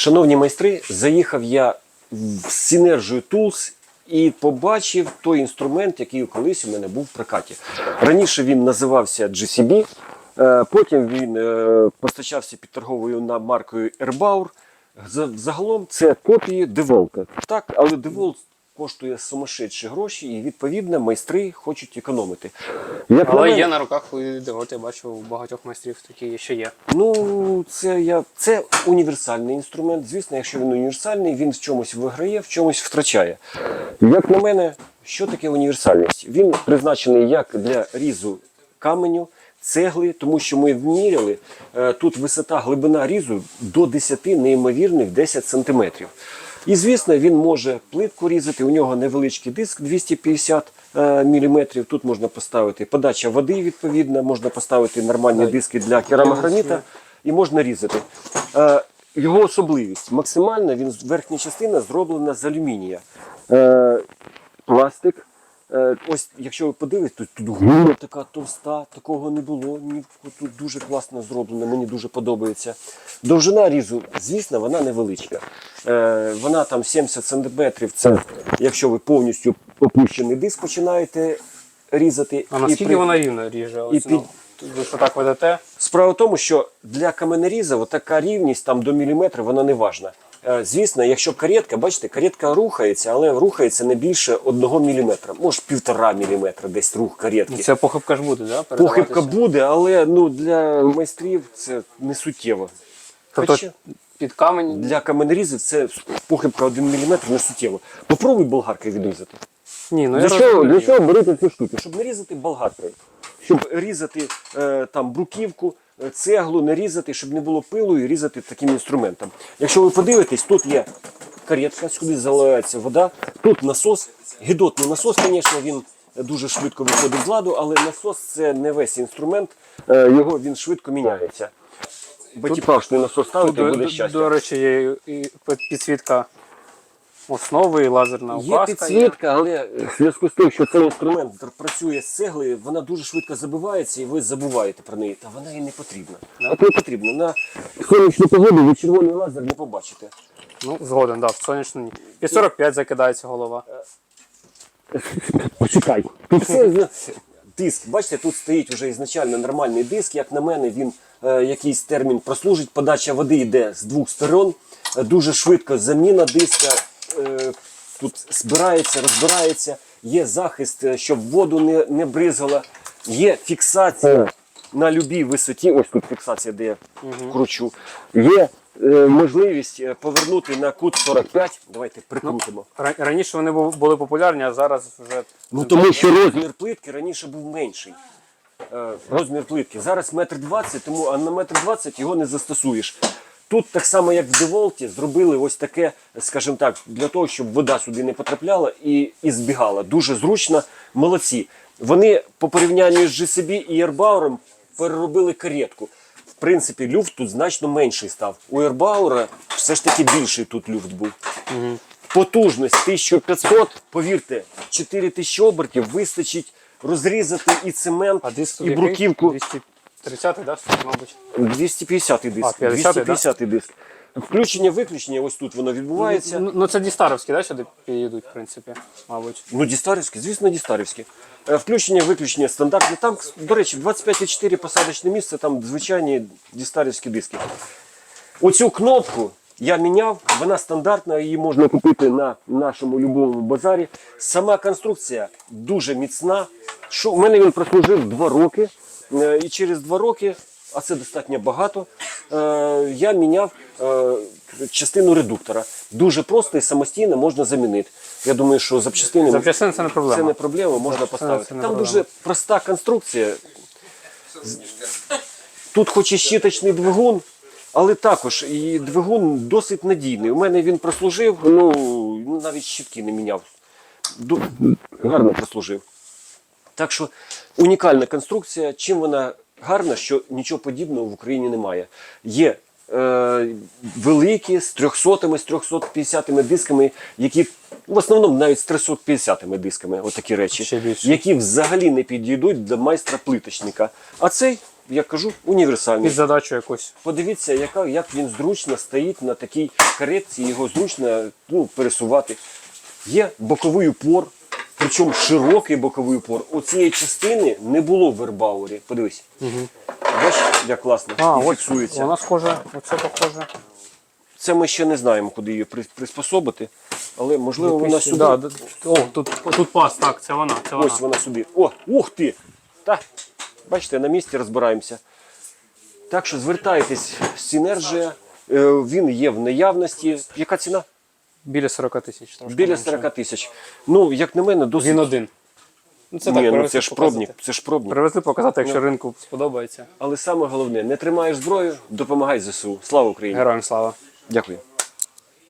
Шановні майстри, заїхав я в Synergy Tools і побачив той інструмент, який колись у мене був в прокаті. Раніше він називався GCB, е, потім він е, постачався під торговою маркою Airbaur. Загалом це копії DeWalt. Так, але DeWalt коштує сумасшедші гроші, і відповідно майстри хочуть економити. Як Але мене- є на руках у от я бачу у багатьох майстрів такі ще є. Ну, це я це універсальний інструмент. Звісно, якщо він універсальний, він в чомусь виграє, в чомусь втрачає. Як на мене, що таке універсальність? Він призначений як для різу каменю, цегли, тому що ми вміряли е, тут висота глибина різу до 10 неймовірних 10 сантиметрів. І звісно, він може плитку різати. У нього невеличкий диск 250 мм. Тут можна поставити подача води, відповідно, можна поставити нормальні диски для керамограніта і можна різати. Е, Його особливість максимальна, він верхня частина зроблена з алюмінія. Е, Пластик. Е, Ось, якщо ви подивитесь, то тут гума така товста, такого не було. Ні, тут дуже класно зроблено, мені дуже подобається. Довжина різу, звісно, вона невеличка. Е, вона там 70 см. Це якщо ви повністю опущений диск починаєте різати. А наскільки при- вона рівно ріже? Ось, і ну, ви що так ведете? Справа в тому, що для каменеріза така рівність там до міліметра вона не важна. Е, Звісно, якщо каретка, бачите, каретка рухається, але рухається не більше 1 міліметра, може півтора міліметра десь рух каретки. Ну, Це похибка ж буде, да? Похибка буде, але ну, для майстрів це не суттєво. Тобто Хоча під камінь. для каменерізів це похибка 1 мм не суттєво. Попробуй болгаркою відрізати. Ні, ну я Для чого, розумію. для чого берете цю штуку? Щоб не різати болгаркою. Щоб різати е, там бруківку, цеглу, не різати, щоб не було пилу і різати таким інструментом. Якщо ви подивитесь, тут є каретка, сюди заливається вода, тут насос, гідотний насос, звісно, він дуже швидко виходить з ладу, але насос це не весь інструмент, е, його він швидко міняється. Батіпашний насос ставити буде щастя. до речі, є підсвітка основи, і лазерна Є указка. підсвітка, але в зв'язку з тим, що цей інструмент працює з цегли, вона дуже швидко забивається і ви забуваєте про неї. Та вона і не потрібна. От не потрібно. На сонячну погоду ви червоний лазер не побачите. Ну, згоден, да, в сонячну ні. Під 45 закидається голова. Почекай. Тут все з- диск. Бачите, тут стоїть вже ізначально нормальний диск. Як на мене, він е, якийсь термін прослужить. Подача води йде з двох сторон. Е, Дуже швидко заміна диска. Е, тут збирається, розбирається. Є захист, е, щоб воду не, не бризгала. Є фіксація на будь-якій висоті. Ось тут фіксація, де я кручу. Є е, можливість повернути на кут 45. Давайте прикрутимо. Ра- Раніше вони були популярні, а зараз вже Ну тому що розмір плитки раніше був менший. Розмір плитки. Зараз метр двадцять, тому а на метр двадцять його не застосуєш. Тут так само, як в деволті, зробили ось таке, скажімо так, для того, щоб вода сюди не потрапляла і і збігала. Дуже зручно, молодці. Вони по порівнянню з GCB і Airbauer переробили каретку. В принципі, люфт тут значно менший став. У Airbauer все ж таки більший тут люфт був. Угу. Потужність 1500, повірте, 4000 обертів вистачить розрізати і цемент, а і бруківку. 200... 30-й, да, мабуть? 250-й диск. А, 250-й диск. Включення-виключення, ось тут воно відбувається. Ну, ну це дістарівські, да, сюди підійдуть, в принципі, мабуть. Ну, дістарівські, звісно, дістарівські. Е, включення, виключення стандартні. Там, до речі, 25,4 посадочне місце, там звичайні дістарівські диски. Оцю кнопку я міняв, вона стандартна, її можна купити на нашому любому базарі. Сама конструкція дуже міцна. Що, У мене він прослужив 2 роки. Е, І через 2 роки, а це достатньо багато, е, я міняв е, частину редуктора. Дуже просто і самостійно можна замінити. Я думаю, що запчастини Запчастини це не проблема. це не проблема, можна поставити. Там проблема. дуже проста конструкція. Тут хоч і щіточний двигун, але також і двигун досить надійний. У мене він прослужив, ну навіть щітки не міняв. Гарно прослужив. Так що унікальна конструкція. Чим вона гарна, що нічого подібного в Україні немає. Є е, великі з 300 з 350 дисками, які в основному навіть з 350 дисками, отакі речі, які взагалі не підійдуть для майстра плиточника. А цей як кажу, універсальний. Під задачу якусь. Подивіться, яка, як він зручно стоїть на такій каретці, його зручно ну, пересувати. Є боковий упор, причому широкий боковий упор. У цієї частини не було в вербауері. Подивись. Угу. Бачиш, як класно А, і фіксується. вона схожа, оце похоже. Це ми ще не знаємо, куди її приспособити, але можливо вона сюди. Да, о, тут, тут пас, так, це вона. Це вона. Ось вона сюди. О, ух ти! Та, бачите, на місці розбираємося. Так що звертайтесь, Сінерджія, е, він є в наявності. Яка ціна? Біля 40 тисяч. трошки Біля менше. 40 тисяч. Ну, як на мене, досить. Він один. Ну, це Ні, так, ну привезли, це ж показати. пробник, це ж пробник. Привезли показати, якщо ринку сподобається. Але саме головне, не тримаєш зброю, допомагай ЗСУ. Слава Україні! Героям слава. Дякую.